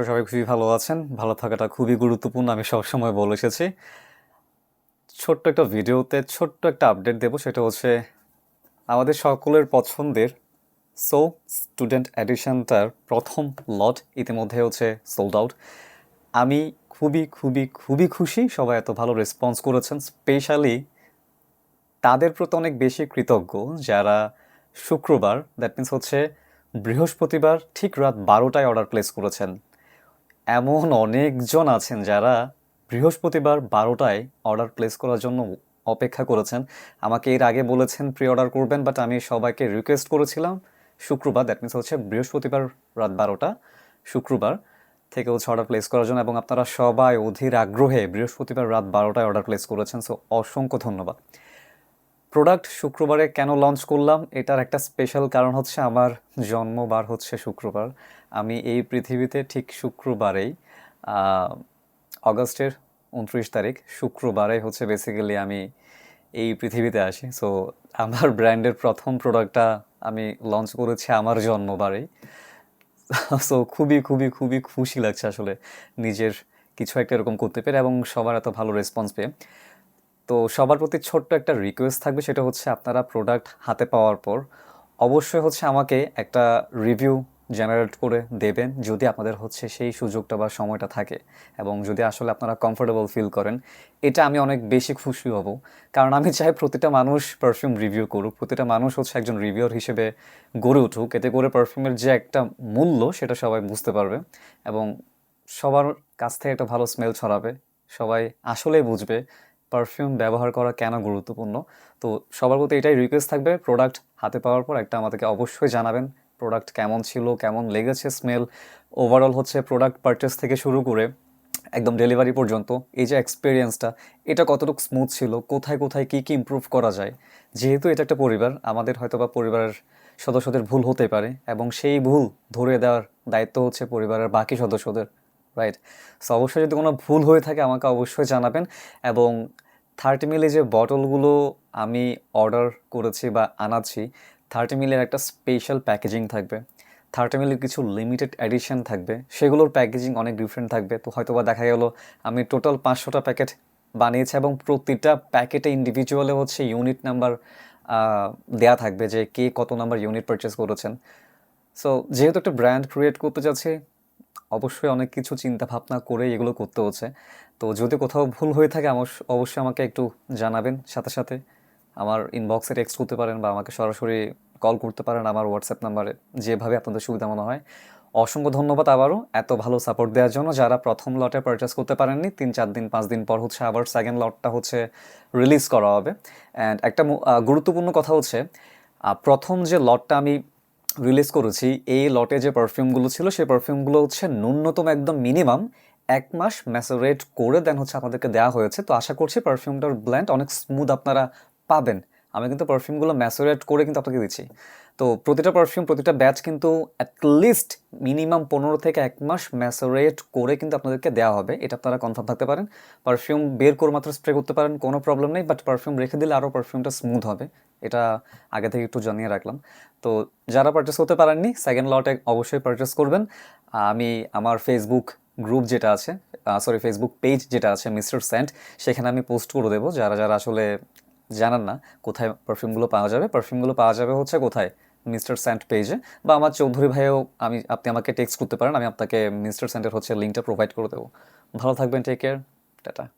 সবাই খুবই ভালো আছেন। ভালো থাকাটা খুবই গুরুত্বপূর্ণ, আমি সবসময় বলে এসেছি। ছোট্ট একটা ভিডিওতে ছোট্ট একটা আপডেট দেবো, সেটা হচ্ছে আমাদের সকলের পছন্দের সো স্টুডেন্ট এডিশনটার প্রথম লট ইতিমধ্যে হচ্ছে সোল্ড আউট আমি খুবই খুবই খুবই খুশি সবাই এত ভালো রেসপন্স করেছেন স্পেশালি তাদের প্রতি অনেক বেশি কৃতজ্ঞ যারা শুক্রবার দ্যাট মিন্স হচ্ছে বৃহস্পতিবার ঠিক রাত বারোটায় অর্ডার প্লেস করেছেন। এমন অনেকজন আছেন যারা বৃহস্পতিবার বারোটায় অর্ডার প্লেস করার জন্য অপেক্ষা করেছেন। আমাকে এর আগে বলেছেন প্রি অর্ডার করবেন বাট আমি সবাইকে রিকোয়েস্ট করেছিলাম। শুক্রবার দ্যাট মিন্স হচ্ছে বৃহস্পতিবার রাত বারোটা, শুক্রবার থেকে হচ্ছে অর্ডার প্লেস করার জন্য, এবং আপনারা সবাই অধীর আগ্রহে বৃহস্পতিবার রাত বারোটায় অর্ডার প্লেস করেছেন সো অসংখ্য ধন্যবাদ। প্রোডাক্ট শুক্রবারে কেন লঞ্চ করলাম? এটার একটা স্পেশাল কারণ হচ্ছে আমার জন্মবার হচ্ছে শুক্রবার। আমি এই পৃথিবীতে ঠিক শুক্রবারেই অগস্টের উনত্রিশ তারিখ, শুক্রবারে হচ্ছে বেসিক্যালি আমি এই পৃথিবীতে আসি। সো আমার ব্র্যান্ডের প্রথম প্রোডাক্টটা আমি লঞ্চ করেছি আমার জন্মবারেই। সো খুবই খুবই খুবই খুশি লাগছে আসলে নিজের কিছু একটা এরকম করতে পেরে এবং সবার এত ভালো রেসপন্স পেয়ে। তো সবার প্রতি ছোট্ট একটা রিকোয়েস্ট থাকবে, সেটা হচ্ছে আপনারা প্রোডাক্ট হাতে পাওয়ার পর অবশ্যই হচ্ছে আমাকে একটা রিভিউ জেনারেট করে দেবেন, যদি আপনাদের হচ্ছে সেই সুযোগটা বা সময়টা থাকে এবং যদি আসলে আপনারা কমফোর্টেবল ফিল করেন, এটা আমি অনেক বেশি খুশি হব। কারণ আমি চাই প্রতিটা মানুষ পারফিউম রিভিউ করুক, প্রতিটা মানুষ হচ্ছে একজন রিভিউর হিসেবে গড়ে উঠুক। এতে করে পারফিউমের যে একটা মূল্য, সেটা সবাই বুঝতে পারবে এবং সবার কাছ থেকে একটা ভালো স্মেল ছড়াবে, সবাই আসলেই বুঝবে পারফিউম ব্যবহার করা কেন গুরুত্বপূর্ণ? তো সবার প্রতি এটাই রিকোয়েস্ট থাকবে। প্রোডাক্ট হাতে পাওয়ার পর একটা আমাদেরকে অবশ্যই জানাবেন। প্রোডাক্ট কেমন ছিল, কেমন লেগেছে স্মেল ওভারঅল হচ্ছে প্রোডাক্ট পারচেস থেকে শুরু করে একদম ডেলিভারি পর্যন্ত, এই যে এক্সপিরিয়েন্সটা এটা কতটুকু স্মুথ ছিল, কোথায় কোথায় কী কী ইমপ্রুভ করা যায়? যেহেতু এটা একটা পরিবার, আমাদের হয়তো বা পরিবারের সদস্যদের ভুল হতে পারে এবং সেই ভুল ধরে দেওয়ার দায়িত্ব হচ্ছে পরিবারের বাকি সদস্যদের। রাইট সো অবশ্যই যদি কোনো ভুল হয়ে থাকে, আমাকে অবশ্যই জানাবেন এবং থার্টি মিলি যে বটলগুলো আমি অর্ডার করেছি বা আনাচ্ছি থার্টি মিলের একটা স্পেশাল প্যাকেজিং থাকবে। থার্টি মিলের কিছু লিমিটেড এডিশন থাকবে। সেগুলোর প্যাকেজিং অনেক ডিফারেন্ট থাকবে। তো হয়তো বা দেখা গেল, আমি টোটাল পাঁচশোটা প্যাকেট বানিয়েছি এবং প্রতিটা প্যাকেটে ইন্ডিভিজুয়ালে হচ্ছে ইউনিট নাম্বার দেয়া থাকবে যে কে কত নাম্বার ইউনিট পারচেস করেছেন। সো যেহেতু একটা ব্র্যান্ড ক্রিয়েট করতে যাচ্ছি অবশ্যই অনেক কিছু চিন্তা ভাবনা করে এগুলো করতে হচ্ছে। তো যদি কোথাও ভুল হয়ে থাকে অবশ্যই আমাকে একটু জানাবেন। সাথে সাথে আমার ইনবক্সে টেক্সট করতে পারেন বা আমাকে সরাসরি কল করতে পারেন আমার হোয়াটসঅ্যাপ নাম্বারে যেভাবে আপনাদের সুবিধা মনে হয়। অসংখ্য ধন্যবাদ আবারও এত ভালো সাপোর্ট দেওয়ার জন্য। যারা প্রথম লটে পারচেস করতে পারেননি, তিন চার দিন, পাঁচ দিন পর হচ্ছে আবার সেকেন্ড লটটা হচ্ছে রিলিজ করা হবে। অ্যান্ড একটা গুরুত্বপূর্ণ কথা হচ্ছে প্রথম যে লটটা আমি রিলিজ করেছি, এই লটে যে পারফিউমগুলো ছিল, সেই পারফিউমগুলো হচ্ছে ন্যূনতম একদম মিনিমাম এক মাস ম্যাসোরেট করে দেন হচ্ছে আপনাদেরকে দেওয়া হয়েছে। তো আশা করছি পারফিউমটার ব্ল্যান্ড অনেক স্মুথ আপনারা পাবেন। আমি কিন্তু পারফিউমগুলো ম্যাসোরেট করে কিন্তু আপনাকে দিচ্ছি। তো প্রতিটা পারফিউম প্রতিটা ব্যাচ কিন্তু অ্যাটলিস্ট মিনিমাম পনেরো থেকে এক মাস ম্যাসোরেট করে কিন্তু আপনাদেরকে দেওয়া হবে। এটা আপনারা কনফার্ম থাকতে পারেন। পারফিউম বের করে মাত্র স্প্রে করতে পারেন, কোনো প্রবলেম নেই। বাট পারফিউম রেখে দিলে আরও পারফিউমটা স্মুথ হবে। এটা আগে থেকে একটু জানিয়ে রাখলাম। তো যারা পারচেস করতে পারেননি সেকেন্ড লটে অবশ্যই পারচেস করবেন। আমি আমার ফেসবুক গ্রুপ যেটা আছে সরি ফেসবুক পেজ যেটা আছে মিস্টার সেন্ট সেখানে আমি পোস্ট করে দেবো। যারা যারা আসলে জানান না কোথায় পারফিউমগুলো পাওয়া যাবে। পারফিউমগুলো পাওয়া যাবে হচ্ছে কোথায়? মিস্টার স্যান্ট পেজে বা আমার চৌধুরী ভাইও আমি, আপনি আমাকে টেক্সট করতে পারেন, আমি আপনাকে মিস্টার স্যান্টের হচ্ছে লিঙ্কটা প্রোভাইড করে দেবো। ভালো থাকবেন টেক কেয়ার টাটা।